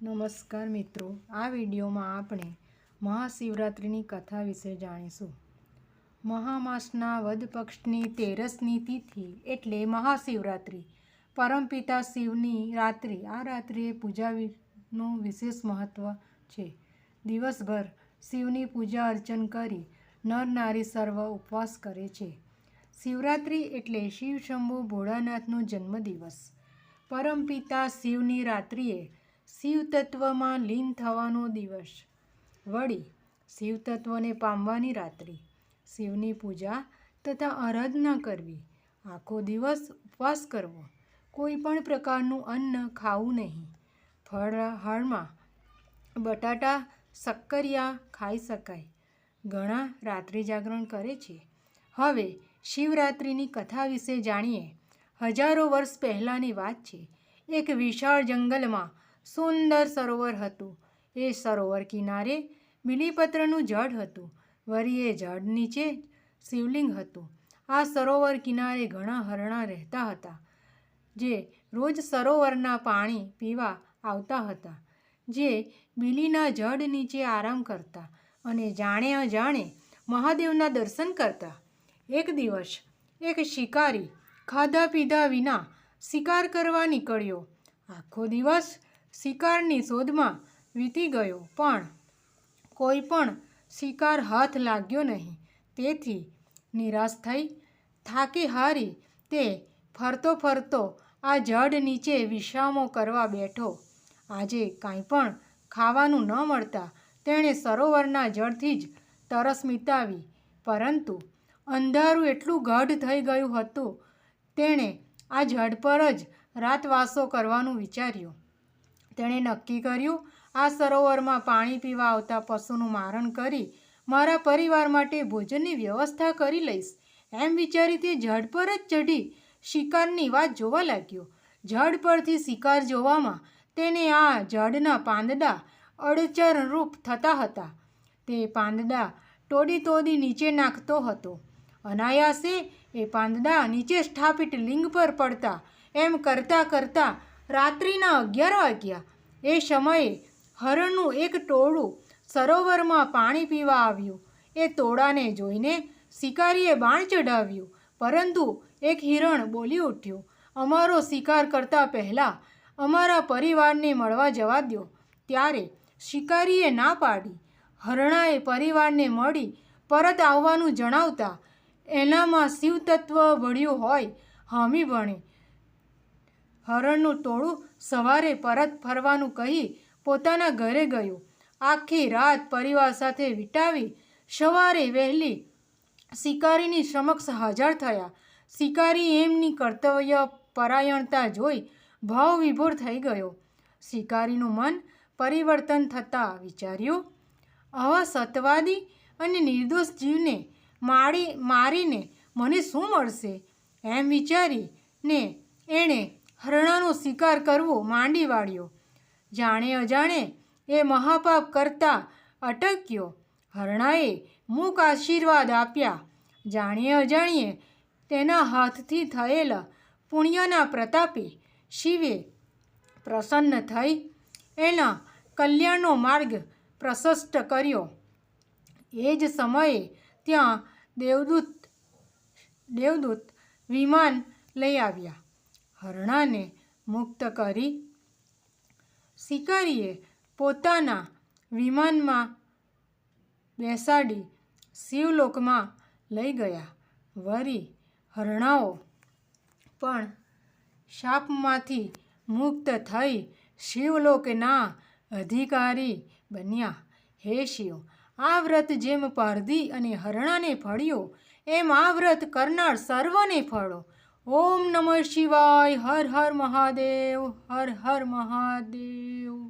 નમસ્કાર મિત્રો, આ વિડીયોમાં આપણે મહાશિવરાત્રિની કથા વિશે જાણીશું. મહામાસના વધ પક્ષની તેરસની તિથિ એટલે મહાશિવરાત્રિ. પરમપિતા શિવની રાત્રિ, આ રાત્રિએ પૂજાનું વિશેષ મહત્ત્વ છે. દિવસભર શિવની પૂજા અર્ચન કરી નર નારી સર્વ ઉપવાસ કરે છે. શિવરાત્રિ એટલે શિવ શંભુ ભોળાનાથનો જન્મદિવસ. પરમપિતા શિવની રાત્રિએ શિવ તત્વમાં લીન થવાનો દિવસ. વળી, શિવતત્વને પામવાની રાત્રિ. શિવની પૂજા તથા આરાધના કરવી. આખો દિવસ ઉપવાસ કરવો. કોઈ પણ પ્રકારનું અન્ન ખાવું નહીં. ફળહારમાં બટાટા, શક્કરિયા ખાઈ શકાય. ઘણા રાત્રિ જાગરણ કરે છે. હવે, શિવરાત્રિની કથા વિશે જાણીએ. હજારો વર્ષ પહેલાંની વાત છે. એક વિશાળ જંગલમાં સુંદર સરોવર હતું. એ સરોવર કિનારે બીલીપત્રનું જળ હતું. વળી એ જળ નીચે શિવલિંગ હતું. આ સરોવર કિનારે ઘણા હરણા રહેતા હતા, જે રોજ સરોવરના પાણી પીવા આવતા હતા, જે બીલીના જડ નીચે આરામ કરતા અને જાણે અજાણે મહાદેવના દર્શન કરતા. એક દિવસ, એક શિકારી ખાધા પીધા વિના શિકાર કરવા નીકળ્યો. આખો દિવસ શિકારની શોધમાં વીતી ગયો, પણ કોઈ પણ શિકાર હાથ લાગ્યો નહીં. તેથી નિરાશ થઈ થાકી હારી તે ફરતો ફરતો આ જડ નીચે વિશ્રામો કરવા બેઠો. આજે કાંઈ પણ ખાવાનું ન મળતા તેણે સરોવરના જળથી જ તરસ મિતાવી પરંતુ અંધારું એટલું ગાઢ થઈ ગયું હતું, તેણે આ જડ પર જ રાતવાસો કરવાનું વિચાર્યું. તેણે નક્કી કર્યું, આ સરોવરમાં પાણી પીવા આવતા પશુનું મારણ કરી, મારા પરિવાર માટે ભોજનની વ્યવસ્થા કરી લઈશ. એમ વિચારી તે ઝાડ પર જ ચઢી શિકારની વાત જોવા લાગ્યો. ઝાડ પરથી શિકાર જોવામાં તેને આ ઝાડના પાંદડા અડચરરૂપ થતા હતા. તે પાંદડા તોડી તોડી નીચે નાખતો હતો. અનાયાસે એ પાંદડા નીચે સ્થાપિત લિંગ પર પડતા, એમ કરતાં કરતાં રાત્રિના અગિયાર વાગ્યા. એ સમયે હરણનું એક ટોળું સરોવરમાં પાણી પીવા આવ્યું. એ ટોળાને જોઈને શિકારીએ બાણ ચઢાવ્યું, પરંતુ એક હિરણ બોલી ઉઠ્યું, અમારો શિકાર કરતાં પહેલાં અમારા પરિવારને મળવા જવા દો ત્યારે શિકારીએ ના પાડી. હરણાએ પરિવારને મળી પરત આવવાનું જણાવતા, એનામાં શિવતત્વ ભળ્યું હોય, હામી ભણે. હરણનું ટોળું સવારે પરત ફરવાનું કહી પોતાના ઘરે ગયું. આખી રાત પરિવાર સાથે વિટાવી સવારે વહેલી શિકારીની સમક્ષ હાજર થયા. શિકારી એમની કર્તવ્ય પરાયણતા જોઈ ભાવ વિભોર થઈ ગયો. શિકારીનું મન પરિવર્તન થતાં વિચાર્યું, આવા સત્વાદી અને નિર્દોષ જીવને મારી, મારીને મને શું મળશે? એમ વિચારીને એણે હરણાનો શિકાર કરવો માંડી વાળ્યો. જાણે અજાણે એ મહાપાપ કરતા અટક્યો. હરણાએ મૂક આશીર્વાદ આપ્યા. જાણીએ અજાણીએ તેના હાથથી થયેલા પુણ્યના પ્રતાપે શિવે પ્રસન્ન થઈ એના કલ્યાણનો માર્ગ પ્રશસ્ત કર્યો. એ જ સમયે ત્યાં દેવદૂત દેવદૂત વિમાન લઈ આવ્યા. હરણાને મુક્ત કરી શિકારીએ પોતાના વિમાનમાં બેસાડી શિવલોકમાં લઈ ગયા. વરી હરણાઓ પણ શાપમાંથી મુક્ત થઈ શિવલોકના અધિકારી બન્યા. હે શિવ, આ વ્રત જેમ પારધી અને હરણાને ફળ્યો, એમ આ વ્રત કરનાર સર્વને ફળો. ઓમ નમઃ શિવાય હર હર મહાદેવ હર હર મહાદેવ.